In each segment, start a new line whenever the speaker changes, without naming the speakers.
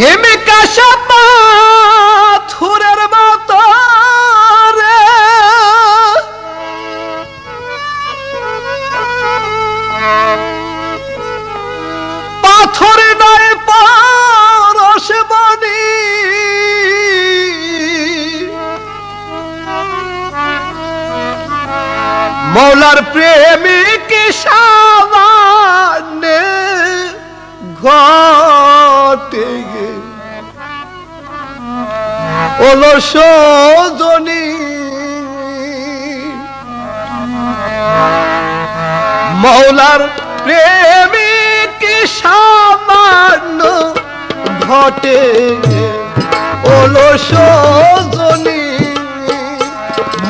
হেমে কাশা পাথরের মতো রে। মৌলার প্রেমিক সামান্য ঘটে অলস জনী মৌলার প্রেমিক সামান্য ঘটে? অলস জনী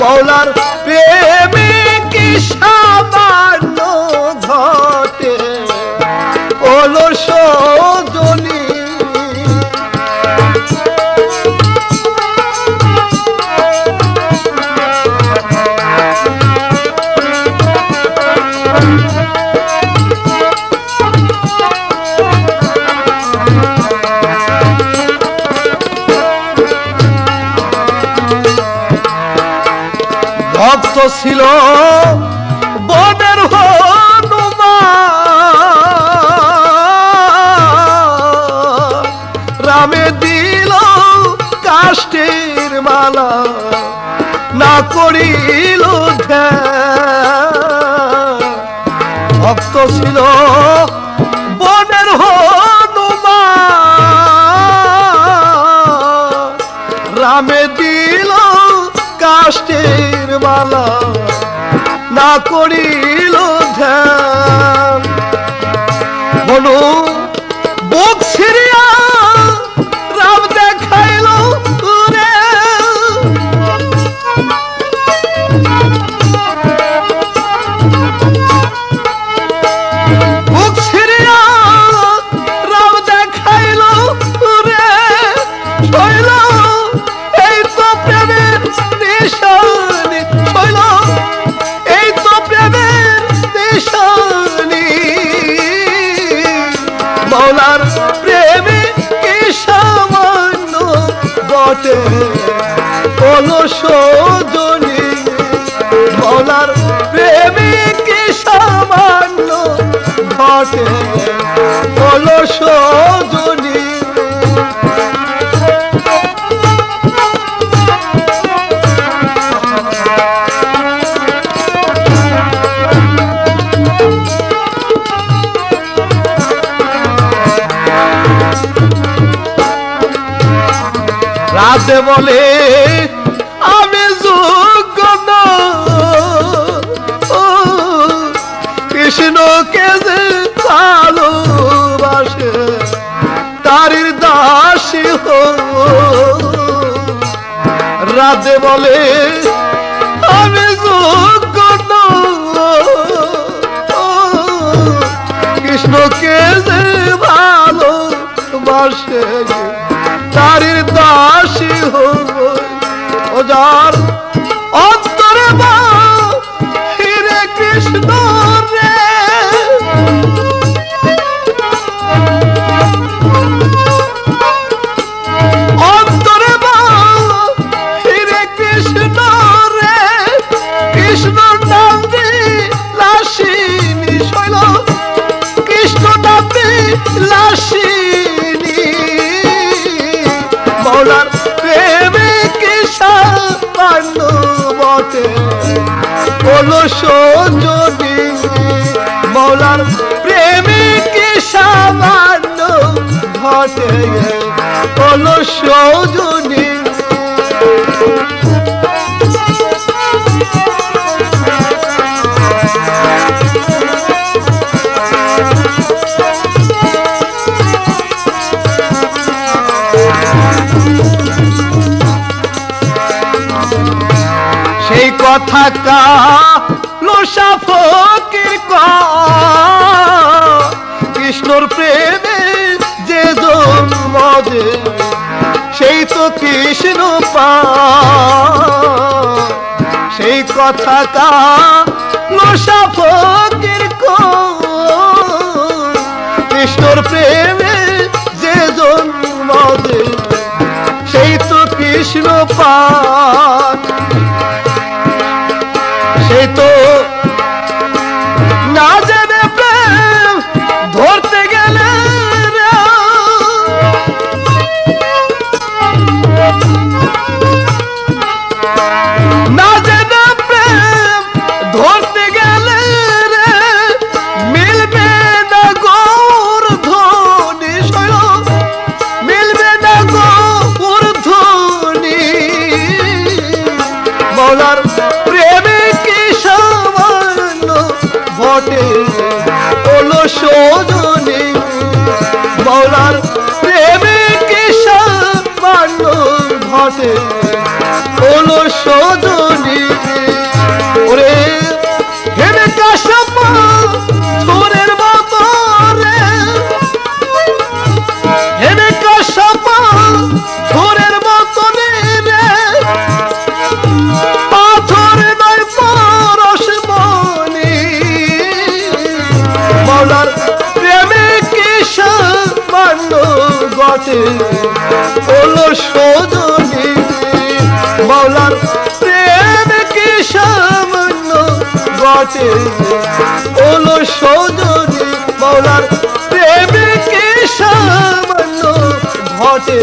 মৌলার প্রেমিক সামান্য ঘটে? জনী ছিল হনুমান রামে দিল কাষ্টের মালা না করিল। ভক্ত ছিল বনের হনুমান রামে দিল কাষ্টের মালা না করিল ধ্যান। বলো ছিড়িয়া অলস জনী মৌলার প্রেমে কি সামান্য ঘটে রাতে বলে, আমি যোগ্য কৃষ্ণকে যে ভালোবাসে তারির দাসী হো। রাতে বলে, আমি যোগ্য কৃষ্ণকে যে ভালোবাসে। তারির দাসী হব ও মৌলার প্রেমে কি সামান্য বটে। কলস যদি মৌলার প্রেমে কি সামান্য ঘটে বলো সজনী সেই কথা কা ফকির কৃষ্ণর প্রেমে যে জন্ম সেই তো কৃষ্ণ পায় সেই কথা কা লোসা ফকির কৃষ্ণর প্রেমে যে জন্ম পান মৌলার প্রেমে কি সামান্য ঘটে হলো সজনী মৌলার প্রেমে কি সামান্য ঘটে গটে হলো সজনী মৌলার প্রেম কি সামান্য বটে? হলো সজনী মৌলার প্রেম কি সামান্য ঘটে